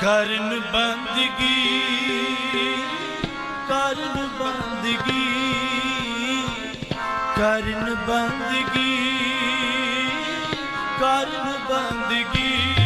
ਕਰਨ ਬੰਦਗੀ ਕਰਨ ਬੰਦਗੀ ਕਰਨ ਬੰਦਗੀ ਕਰਨ ਬੰਦਗੀ।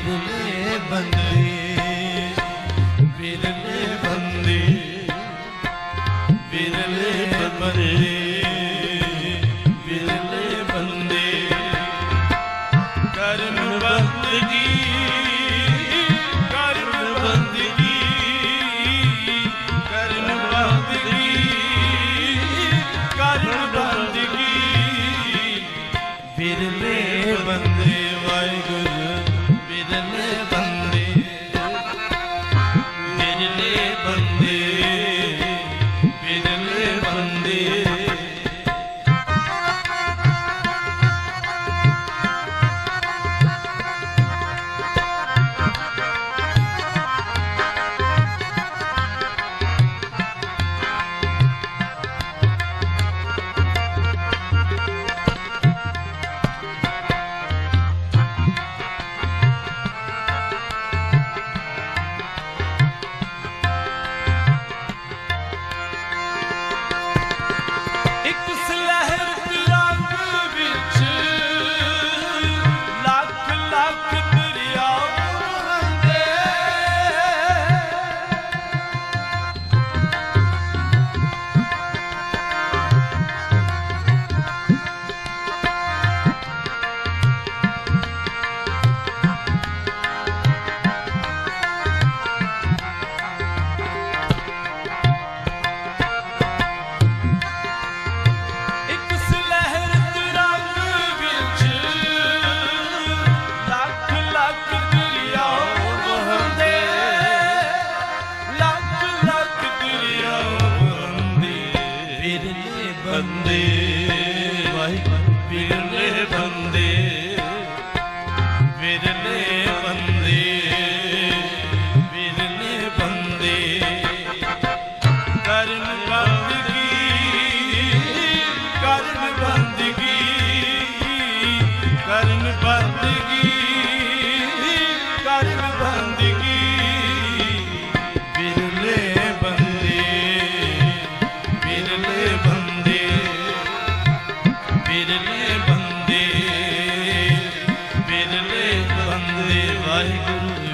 ਬਿਰਲੇ ਬੰਦੇ ਬਿਰਲੇ ਵਾਹਿਗੁਰੂ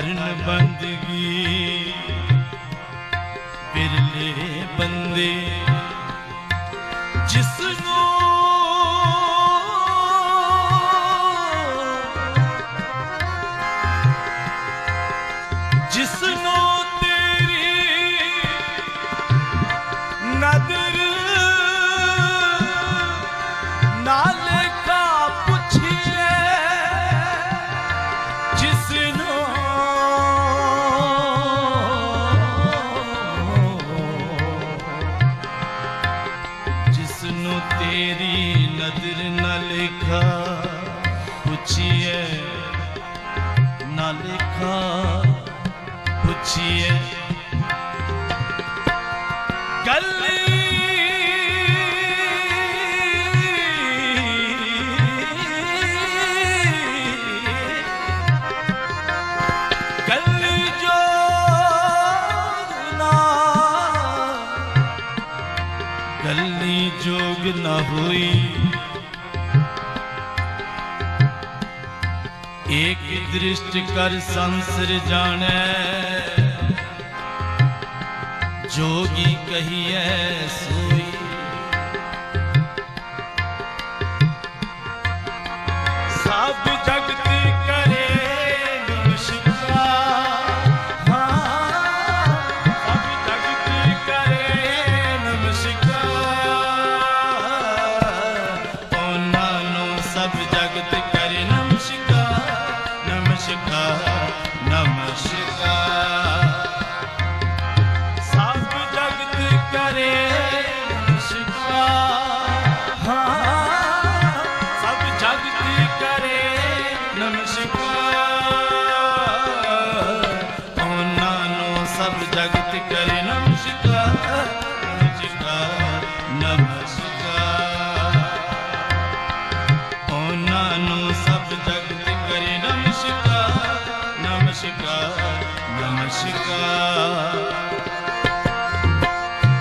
चरण बंदी ਸਿਰ ਨਾ ਲਿਖਾ ਪੁੱਛੀਏ ਨਾ ਲਿਖਾ ਪੁੱਛੀਏ। ਗੱਲ ਗੱਲੀ ਜੋਗ ਨਾ ਹੋਈ। ਏਕ ਦ੍ਰਿਸ਼ਟ ਕਰ ਸੰਸਰ ਜਾਣੈ। ਜੋਗੀ ਕਹੀਐ ਸੋਈ। ਸਭ ਜਗ